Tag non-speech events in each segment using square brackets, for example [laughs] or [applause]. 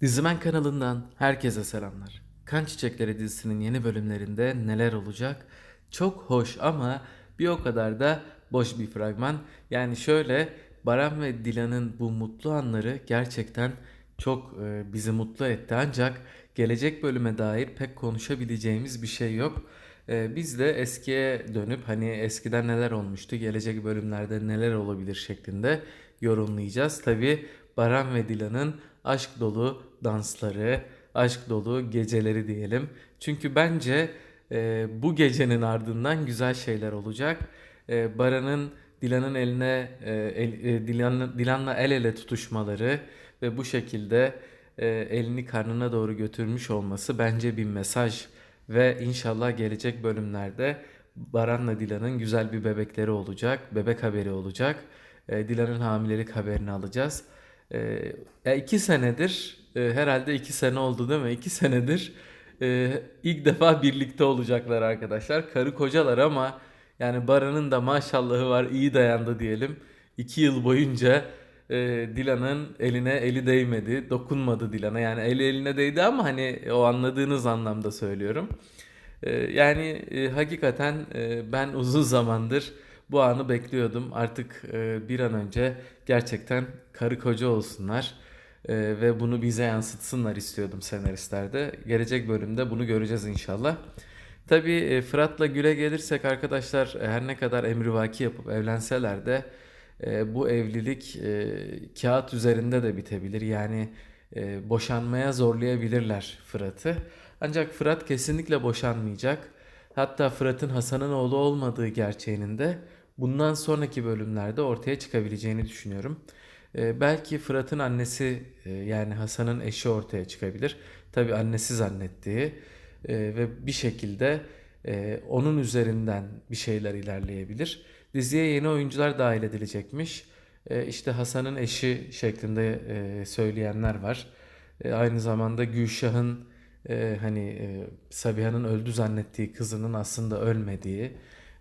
Dizimen kanalından herkese selamlar. Kan Çiçekleri dizisinin yeni bölümlerinde neler olacak? Çok hoş ama bir o kadar da boş bir fragman. Yani şöyle Baran ve Dilan'ın bu mutlu anları gerçekten çok e, bizi mutlu etti. Ancak gelecek bölüme dair pek konuşabileceğimiz bir şey yok. E, biz de eskiye dönüp hani eskiden neler olmuştu, gelecek bölümlerde neler olabilir şeklinde yorumlayacağız. Tabi Baran ve Dilan'ın aşk dolu dansları, aşk dolu geceleri diyelim. Çünkü bence e, bu gecenin ardından güzel şeyler olacak. E, Baran'ın Dilan'ın eline e, el- e, Dilan, Dilan'la el ele tutuşmaları ve bu şekilde e, elini karnına doğru götürmüş olması bence bir mesaj ve inşallah gelecek bölümlerde Baran'la Dilan'ın güzel bir bebekleri olacak, bebek haberi olacak. E, Dilan'ın hamilelik haberini alacağız. E, ya iki senedir e, herhalde iki sene oldu değil mi? İki senedir e, ilk defa birlikte olacaklar arkadaşlar. Karı kocalar ama yani Baran'ın da maşallahı var iyi dayandı diyelim. İki yıl boyunca e, Dilan'ın eline eli değmedi, dokunmadı Dilan'a. Yani eli eline değdi ama hani o anladığınız anlamda söylüyorum. E, yani e, hakikaten e, ben uzun zamandır bu anı bekliyordum. Artık e, bir an önce gerçekten karı koca olsunlar e, ve bunu bize yansıtsınlar istiyordum senaristlerde. Gelecek bölümde bunu göreceğiz inşallah. Tabii e, Fırat'la Gül'e gelirsek arkadaşlar e, her ne kadar emrivaki yapıp evlenseler de e, bu evlilik e, kağıt üzerinde de bitebilir. Yani e, boşanmaya zorlayabilirler Fırat'ı. Ancak Fırat kesinlikle boşanmayacak. Hatta Fırat'ın Hasan'ın oğlu olmadığı gerçeğinin de bundan sonraki bölümlerde ortaya çıkabileceğini düşünüyorum. E, belki Fırat'ın annesi e, yani Hasan'ın eşi ortaya çıkabilir. Tabii annesi zannettiği e, ve bir şekilde e, onun üzerinden bir şeyler ilerleyebilir. Diziye yeni oyuncular dahil edilecekmiş. E, işte Hasan'ın eşi şeklinde söyleyenler var. Aynı zamanda Gülşah'ın hani Sabiha'nın öldü zannettiği kızının aslında ölmediği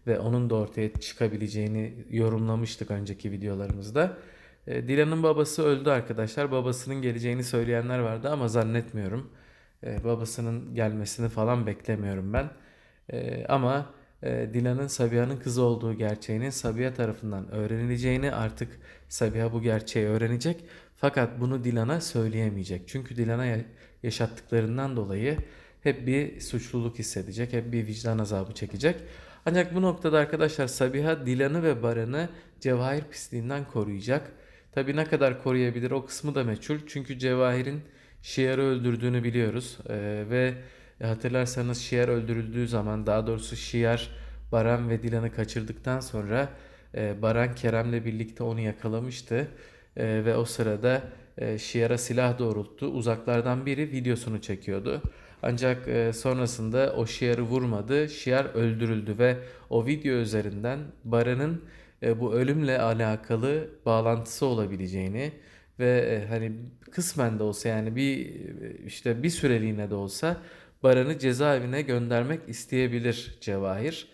ve onun da ortaya çıkabileceğini yorumlamıştık önceki videolarımızda. E, Dilan'ın babası öldü arkadaşlar. Babasının geleceğini söyleyenler vardı ama zannetmiyorum. E, babasının gelmesini falan beklemiyorum ben. E, ama Dilan'ın Sabiha'nın kızı olduğu gerçeğinin Sabiha tarafından öğrenileceğini artık Sabiha bu gerçeği öğrenecek. Fakat bunu Dilan'a söyleyemeyecek. Çünkü Dilan'a ya- yaşattıklarından dolayı hep bir suçluluk hissedecek, hep bir vicdan azabı çekecek. Ancak bu noktada arkadaşlar Sabiha Dilan'ı ve Baran'ı Cevahir pisliğinden koruyacak. Tabii ne kadar koruyabilir o kısmı da meçhul. Çünkü Cevahir'in Şiar'ı öldürdüğünü biliyoruz. Ee, ve hatırlarsanız Şiar öldürüldüğü zaman daha doğrusu Şiar Baran ve Dilan'ı kaçırdıktan sonra e, Baran Kerem'le birlikte onu yakalamıştı. E, ve o sırada e, Şiar'a silah doğrulttu. Uzaklardan biri videosunu çekiyordu. Ancak e, sonrasında o Şiar'ı vurmadı. Şiar öldürüldü ve o video üzerinden Baran'ın e, bu ölümle alakalı bağlantısı olabileceğini ve e, hani kısmen de olsa yani bir işte bir süreliğine de olsa Baran'ı cezaevine göndermek isteyebilir Cevahir.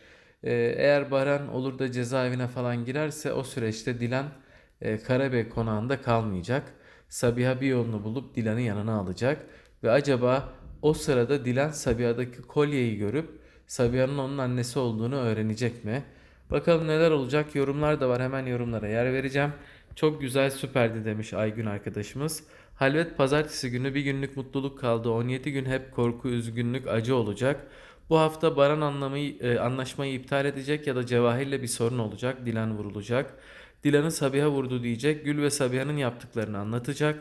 Eğer Baran olur da cezaevine falan girerse o süreçte Dilan e, Karabey konağında kalmayacak. Sabiha bir yolunu bulup Dilan'ı yanına alacak ve acaba o sırada Dilan Sabiha'daki kolyeyi görüp Sabiha'nın onun annesi olduğunu öğrenecek mi? Bakalım neler olacak. Yorumlar da var. Hemen yorumlara yer vereceğim. Çok güzel süperdi demiş Aygün arkadaşımız. Halvet pazartesi günü bir günlük mutluluk kaldı. 17 gün hep korku, üzgünlük, acı olacak. Bu hafta Baran anlamayı, e, anlaşmayı iptal edecek ya da Cevahir'le bir sorun olacak. Dilan vurulacak. Dilan'ı Sabiha vurdu diyecek. Gül ve Sabiha'nın yaptıklarını anlatacak.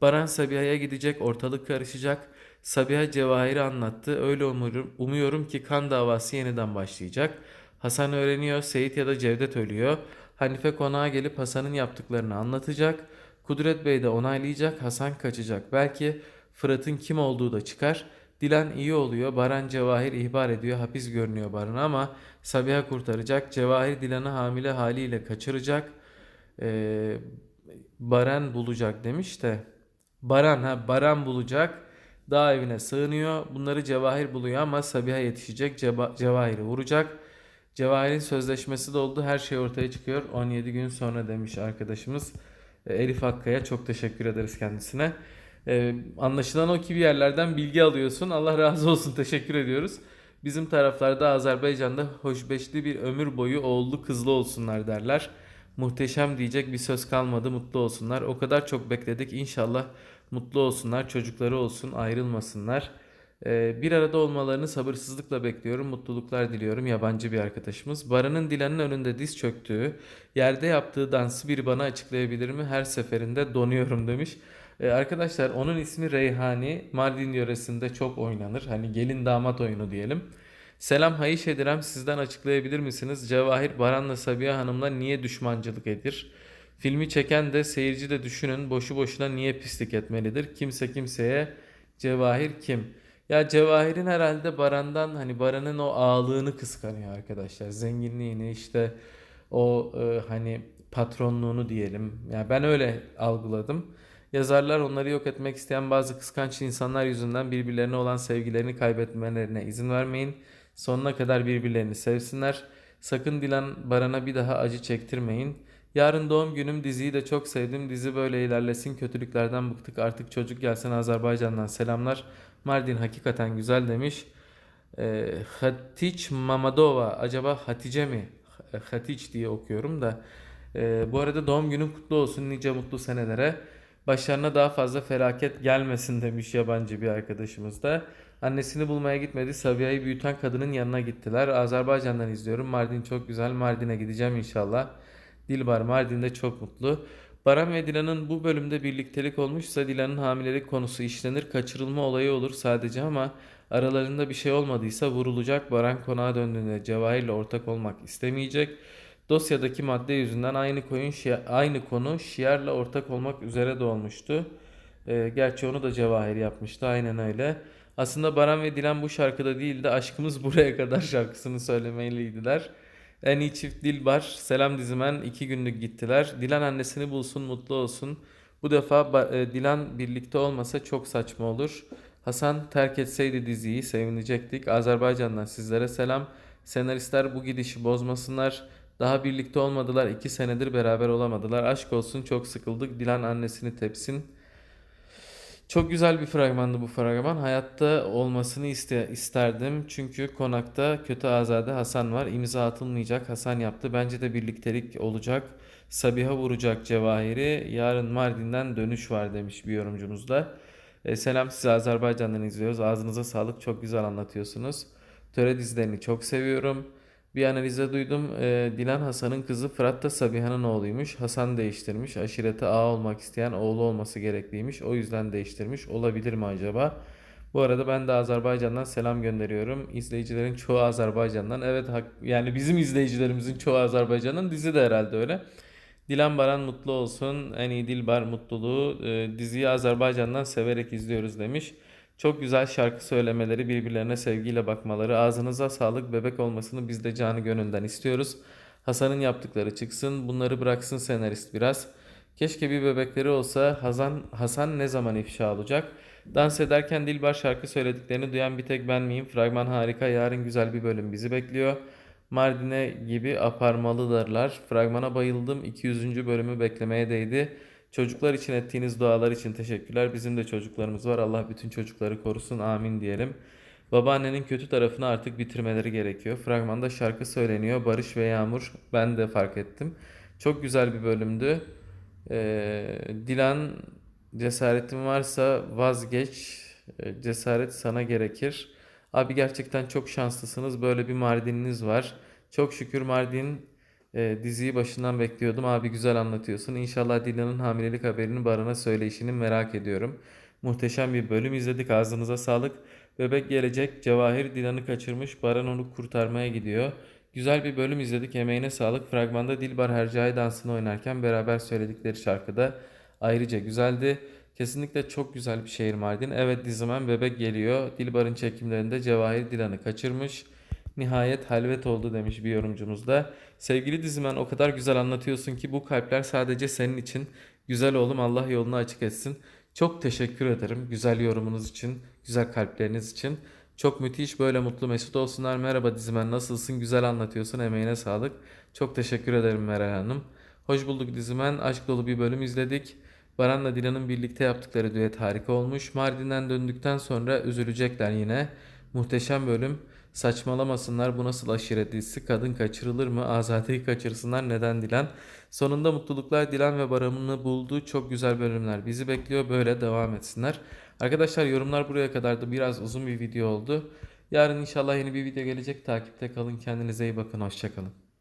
Baran Sabiha'ya gidecek. Ortalık karışacak. Sabiha Cevahir'i anlattı. Öyle umuyorum, umuyorum ki kan davası yeniden başlayacak. Hasan öğreniyor. Seyit ya da Cevdet ölüyor. Hanife konağa gelip Hasan'ın yaptıklarını anlatacak. Kudret Bey de onaylayacak. Hasan kaçacak. Belki Fırat'ın kim olduğu da çıkar. Dilan iyi oluyor. Baran Cevahir ihbar ediyor. Hapis görünüyor Baran ama Sabiha kurtaracak. Cevahir Dilan'ı hamile haliyle kaçıracak. Ee, Baran bulacak demiş de. Baran ha Baran bulacak. Dağ evine sığınıyor. Bunları Cevahir buluyor ama Sabiha yetişecek. Ceba- Cevahir'i vuracak. Cevahir'in sözleşmesi de oldu. Her şey ortaya çıkıyor. 17 gün sonra demiş arkadaşımız. E, Elif Akkaya çok teşekkür ederiz kendisine. Ee, anlaşılan o ki bir yerlerden bilgi alıyorsun. Allah razı olsun. Teşekkür ediyoruz. Bizim taraflarda Azerbaycan'da hoşbeşli bir ömür boyu oğullu kızlı olsunlar derler. Muhteşem diyecek bir söz kalmadı. Mutlu olsunlar. O kadar çok bekledik. İnşallah mutlu olsunlar. Çocukları olsun. Ayrılmasınlar. Ee, bir arada olmalarını sabırsızlıkla bekliyorum. Mutluluklar diliyorum. Yabancı bir arkadaşımız. Baran'ın Dilan'ın önünde diz çöktüğü, yerde yaptığı dansı biri bana açıklayabilir mi? Her seferinde donuyorum demiş. Ee, arkadaşlar onun ismi Reyhani. Mardin yöresinde çok oynanır. Hani gelin damat oyunu diyelim. Selam Hayiş Edirem sizden açıklayabilir misiniz? Cevahir Baran'la Sabiha Hanım'la niye düşmancılık edir? Filmi çeken de seyirci de düşünün boşu boşuna niye pislik etmelidir? Kimse kimseye Cevahir kim? Ya Cevahir'in herhalde Baran'dan hani Baran'ın o ağalığını kıskanıyor arkadaşlar. Zenginliğini işte o e, hani patronluğunu diyelim. Ya ben öyle algıladım. Yazarlar onları yok etmek isteyen bazı kıskanç insanlar yüzünden birbirlerine olan sevgilerini kaybetmelerine izin vermeyin. Sonuna kadar birbirlerini sevsinler. Sakın Dilan Baran'a bir daha acı çektirmeyin. Yarın doğum günüm diziyi de çok sevdim. Dizi böyle ilerlesin. Kötülüklerden bıktık. Artık çocuk gelsin Azerbaycan'dan selamlar. Mardin hakikaten güzel demiş. Ee, Hatice Mamadova. Acaba Hatice mi? H- Hatice diye okuyorum da. Ee, bu arada doğum günün kutlu olsun. Nice mutlu senelere. Başlarına daha fazla felaket gelmesin demiş yabancı bir arkadaşımız da. Annesini bulmaya gitmedi. Sabiha'yı büyüten kadının yanına gittiler. Azerbaycan'dan izliyorum. Mardin çok güzel. Mardin'e gideceğim inşallah. Dilbar Mardin'de çok mutlu. Baran ve Dilan'ın bu bölümde birliktelik olmuşsa Dilan'ın hamilelik konusu işlenir. Kaçırılma olayı olur sadece ama aralarında bir şey olmadıysa vurulacak. Baran konağa döndüğünde Cevahir'le ortak olmak istemeyecek. Dosyadaki madde yüzünden aynı koyun şia- aynı konu Şiar'la ortak olmak üzere de olmuştu. Ee, gerçi onu da Cevahir yapmıştı. Aynen öyle. Aslında Baran ve Dilan bu şarkıda değil de Aşkımız [laughs] Buraya Kadar şarkısını söylemeliydiler. En iyi çift Dilbar, Selam Dizimen iki günlük gittiler. Dilan annesini bulsun, mutlu olsun. Bu defa e, Dilan birlikte olmasa çok saçma olur. Hasan terk etseydi diziyi sevinecektik. Azerbaycan'dan sizlere selam. Senaristler bu gidişi bozmasınlar. Daha birlikte olmadılar. iki senedir beraber olamadılar. Aşk olsun çok sıkıldık. Dilan annesini tepsin. Çok güzel bir fragmandı bu fragman. Hayatta olmasını iste isterdim. Çünkü konakta kötü azade Hasan var. İmza atılmayacak. Hasan yaptı. Bence de birliktelik olacak. Sabiha vuracak Cevahir'i. Yarın Mardin'den dönüş var demiş bir yorumcumuz da. E, selam size Azerbaycan'dan izliyoruz. Ağzınıza sağlık. Çok güzel anlatıyorsunuz. Töre dizilerini çok seviyorum. Bir analize duydum. E, Dilan Hasan'ın kızı Fırat da Sabiha'nın oğluymuş. Hasan değiştirmiş. Aşirete ağa olmak isteyen oğlu olması gerekliymiş. O yüzden değiştirmiş. Olabilir mi acaba? Bu arada ben de Azerbaycan'dan selam gönderiyorum. İzleyicilerin çoğu Azerbaycan'dan. Evet yani bizim izleyicilerimizin çoğu Azerbaycan'dan. Dizi de herhalde öyle. Dilan Baran mutlu olsun. En iyi Dilbar mutluluğu. E, diziyi Azerbaycan'dan severek izliyoruz demiş. Çok güzel şarkı söylemeleri, birbirlerine sevgiyle bakmaları, ağzınıza sağlık, bebek olmasını biz de canı gönülden istiyoruz. Hasan'ın yaptıkları çıksın, bunları bıraksın senarist biraz. Keşke bir bebekleri olsa Hasan, Hasan ne zaman ifşa olacak? Dans ederken Dilbar şarkı söylediklerini duyan bir tek ben miyim? Fragman harika, yarın güzel bir bölüm bizi bekliyor. Mardin'e gibi aparmalıdırlar. Fragmana bayıldım. 200. bölümü beklemeye değdi. Çocuklar için ettiğiniz dualar için teşekkürler. Bizim de çocuklarımız var. Allah bütün çocukları korusun. Amin diyelim. Babaannenin kötü tarafını artık bitirmeleri gerekiyor. Fragmanda şarkı söyleniyor. Barış ve Yağmur. Ben de fark ettim. Çok güzel bir bölümdü. Ee, Dilan cesaretin varsa vazgeç. Ee, Cesaret sana gerekir. Abi gerçekten çok şanslısınız. Böyle bir Mardin'iniz var. Çok şükür Mardin e, diziyi başından bekliyordum. Abi güzel anlatıyorsun. İnşallah Dilan'ın hamilelik haberini Baran'a söyleyişini merak ediyorum. Muhteşem bir bölüm izledik. Ağzınıza sağlık. Bebek gelecek. Cevahir Dilan'ı kaçırmış. Baran onu kurtarmaya gidiyor. Güzel bir bölüm izledik. Emeğine sağlık. Fragmanda Dilbar Hercai dansını oynarken beraber söyledikleri şarkıda ayrıca güzeldi. Kesinlikle çok güzel bir şehir Mardin. Evet Dizimen bebek geliyor. Dilbar'ın çekimlerinde Cevahir Dilan'ı kaçırmış. Nihayet halvet oldu demiş bir yorumcumuz da. Sevgili Dizimen o kadar güzel anlatıyorsun ki bu kalpler sadece senin için. Güzel oğlum Allah yolunu açık etsin. Çok teşekkür ederim güzel yorumunuz için, güzel kalpleriniz için. Çok müthiş böyle mutlu mesut olsunlar. Merhaba Dizimen nasılsın? Güzel anlatıyorsun. Emeğine sağlık. Çok teşekkür ederim Meral Hanım. Hoş bulduk Dizimen. Aşk dolu bir bölüm izledik. Baran'la Dilan'ın birlikte yaptıkları düet harika olmuş. Mardin'den döndükten sonra üzülecekler yine. Muhteşem bölüm. Saçmalamasınlar bu nasıl aşiret dizisi? Kadın kaçırılır mı? Azade'yi kaçırsınlar neden Dilan? Sonunda mutluluklar Dilan ve Baran'ı buldu. Çok güzel bölümler bizi bekliyor. Böyle devam etsinler. Arkadaşlar yorumlar buraya kadardı. Biraz uzun bir video oldu. Yarın inşallah yeni bir video gelecek. Takipte kalın. Kendinize iyi bakın. Hoşçakalın